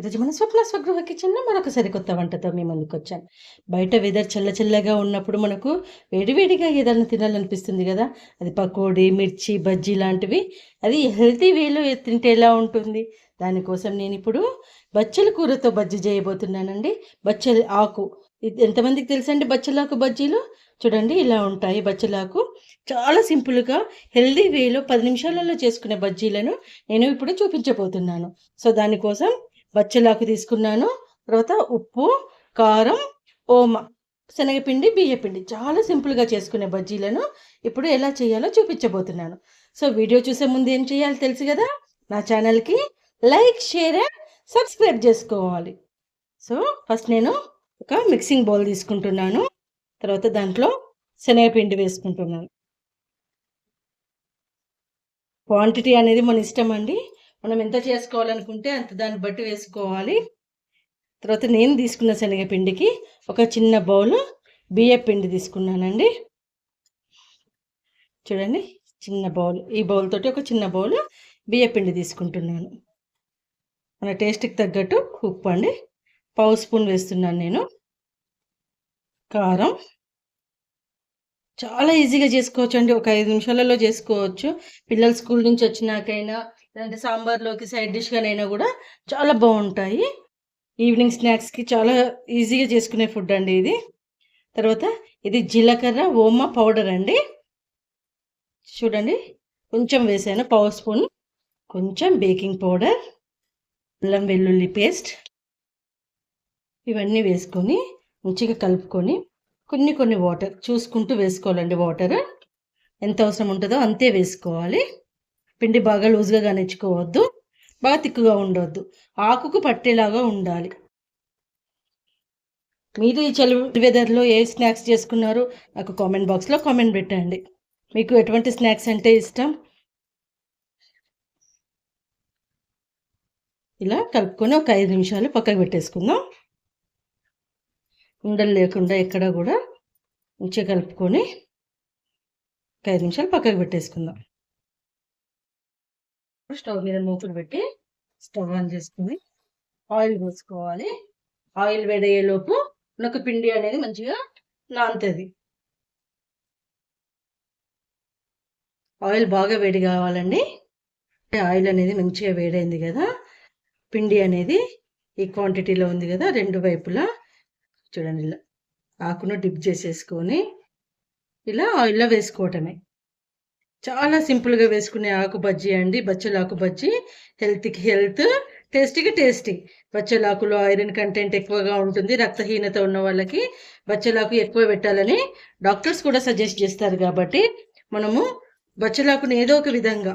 ఈరోజు మన స్వప్న స్వగృహ కిచెన్లో మరొక సరికొత్త వంటతో మీ ముందుకు వచ్చాను. బయట వెదర్ చల్ల చల్లగా ఉన్నప్పుడు మనకు వేడివేడిగా ఏదైనా తినాలనిపిస్తుంది కదా? అది పకోడీ మిర్చి బజ్జీ లాంటివి. అది హెల్తీ వేలో తింటే ఎలా ఉంటుంది? దానికోసం నేను ఇప్పుడు బచ్చల కూరతో బజ్జీ చేయబోతున్నానండి. బచ్చల ఆకు. ఇది ఎంతమందికి తెలుసండి బచ్చలాకు బజ్జీలు? చూడండి ఇలా ఉంటాయి బచ్చలాకు. చాలా సింపుల్గా హెల్దీ వేలో పది నిమిషాలలో చేసుకునే బజ్జీలను నేను ఇప్పుడు చూపించబోతున్నాను. సో దానికోసం బచ్చలాకు తీసుకున్నాను. తర్వాత ఉప్పు కారం ఓమ శనగపిండి బియ్యపిండి చాలా సింపుల్గా చేసుకునే బజ్జీలను ఇప్పుడు ఎలా చేయాలో చూపించబోతున్నాను. సో వీడియో చూసే ముందు ఏం చేయాలి తెలుసు కదా? నా ఛానల్కి లైక్ షేర్ అండ్ సబ్స్క్రైబ్ చేసుకోవాలి. సో ఫస్ట్ నేను ఒక మిక్సింగ్ బౌల్ తీసుకుంటున్నాను. తర్వాత దాంట్లో శనగపిండి వేసుకుంటున్నాను. క్వాంటిటీ అనేది మన ఇష్టం అండి. మనం ఎంత చేసుకోవాలనుకుంటే అంత దాన్ని బట్టి వేసుకోవాలి. తర్వాత నేను తీసుకున్న శనగపిండికి ఒక చిన్న బౌల్ బియ్య పిండి తీసుకున్నానండి. చూడండి చిన్న బౌల్. ఈ బౌల్ తోటి ఒక చిన్న బౌల్ బియ్య పిండి తీసుకుంటున్నాను. మన టేస్ట్కి తగ్గట్టు ఉప్పు అండి. పావు స్పూన్ వేస్తున్నాను నేను. కారం. చాలా ఈజీగా చేసుకోవచ్చు అండి ఒక ఐదు నిమిషాలలో చేసుకోవచ్చు. పిల్లలు స్కూల్ నుంచి వచ్చినాకైనా లేదంటే సాంబార్లోకి సైడ్ డిష్గానైనా కూడా చాలా బాగుంటాయి. ఈవినింగ్ స్నాక్స్కి చాలా ఈజీగా చేసుకునే ఫుడ్ అండి ఇది. తర్వాత ఇది జీలకర్ర ఓమా పౌడర్ అండి. చూడండి కొంచెం వేసాను పవర్ స్పూన్. కొంచెం బేకింగ్ పౌడర్ అల్లం వెల్లుల్లి పేస్ట్. ఇవన్నీ వేసుకొని మంచిగా కలుపుకొని కొన్ని కొన్ని వాటర్ చూసుకుంటూ వేసుకోవాలండి వాటర్. ఎంత అవసరం ఉంటుందో అంతే వేసుకోవాలి. పిండి బాగా లూజ్గా కానిచ్చుకోవద్దు బాగా తిక్కుగా ఉండవద్దు ఆకుకు పట్టేలాగా ఉండాలి. మీరు ఈ చలి వెదర్లో ఏ స్నాక్స్ చేసుకున్నారో నాకు కామెంట్ బాక్స్లో కామెంట్ పెట్టండి. మీకు ఎటువంటి స్నాక్స్ అంటే ఇష్టం? ఇలా కలుపుకొని ఒక ఐదు నిమిషాలు పక్కకు పెట్టేసుకుందాం. ఉండలు లేకుండా ఎక్కడ కూడా మంచిగా కలుపుకొని ఒక ఐదు నిమిషాలు పక్కకు పెట్టేసుకుందాం. స్టవ్ మీద మూకులు పెట్టి స్టవ్ ఆన్ చేసుకుని ఆయిల్ పోసుకోవాలి. ఆయిల్ వేడయ్యేలోపు నాకు పిండి అనేది మంచిగా నానుతుంది. ఆయిల్ బాగా వేడి కావాలండి. ఆయిల్ అనేది మంచిగా వేడైంది కదా. పిండి అనేది ఈ క్వాంటిటీలో ఉంది కదా రెండు వైపులా చూడండి ఇలా ఆకును డిప్ చేసేసుకొని ఇలా ఆయిల్లో వేసుకోవటమే. చాలా సింపుల్గా వేసుకునే ఆకు బజ్జీ అండి బచ్చలాకు బజ్జీ హెల్త్కి హెల్త్ టేస్టీకి టేస్టీ బచ్చలాకులో ఐరన్ కంటెంట్ ఎక్కువగా ఉంటుంది రక్తహీనత ఉన్న వాళ్ళకి బచ్చలాకు ఎక్కువ పెట్టాలని డాక్టర్స్ కూడా సజెస్ట్ చేస్తారు కాబట్టి మనము బచ్చలాకుని ఏదో ఒక విధంగా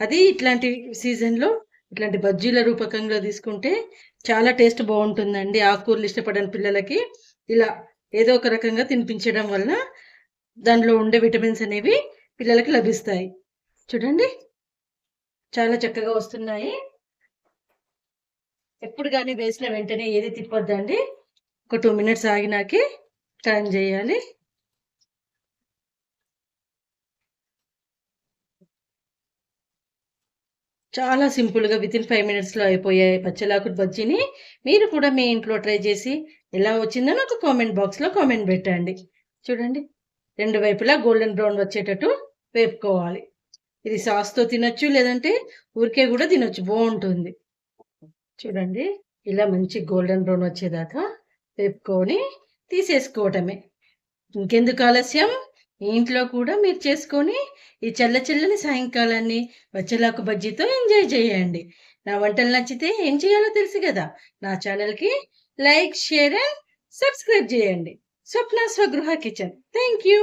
అది ఇట్లాంటి సీజన్లో ఇట్లాంటి బజ్జీల రూపకంగా తీసుకుంటే చాలా టేస్ట్ బాగుంటుందండి. ఆకుకూరలు ఇష్టపడని పిల్లలకి ఇలా ఏదో ఒక రకంగా తినిపించడం వల్ల దానిలో ఉండే విటమిన్స్ అనేవి పిల్లలకి లభిస్తాయి. చూడండి. చాలా చక్కగా వస్తున్నాయి. ఎప్పుడు కానీ వేసిన వెంటనే ఏది తిప్పొద్దండి. ఒక టూ మినిట్స్ ఆగినాకే టర్న్ చేయాలి. చాలా సింపుల్గా విత్ ఇన్ ఫైవ్ మినిట్స్లో అయిపోయాయి పచ్చలాకు బజ్జీని మీరు కూడా మీ ఇంట్లో ట్రై చేసి ఎలా వచ్చిందో నాకు కామెంట్ బాక్స్లో కామెంట్ పెట్టండి. చూడండి. రెండు వైపులా గోల్డెన్ బ్రౌన్ వచ్చేటట్టు వేపుకోవాలి. ఇది సాస్తో తినొచ్చు లేదంటే ఊరికే కూడా తినొచ్చు బాగుంటుంది. చూడండి ఇలా మంచి గోల్డెన్ బ్రౌన్ వచ్చేదాకా వేపుకొని తీసేసుకోవటమే. ఇంకెందుకు ఆలస్యం? ఇంట్లో కూడా మీరు చేసుకొని ఈ చల్ల చల్లని సాయంకాలాన్ని వచ్చేలాకు బజ్జీతో ఎంజాయ్ చేయండి. నా వంటలు నచ్చితే ఏం చేయాలో తెలుసు కదా. నా ఛానల్కి లైక్ షేర్ అండ్ సబ్స్క్రైబ్ చేయండి. Swapna Swagruha kitchen thank you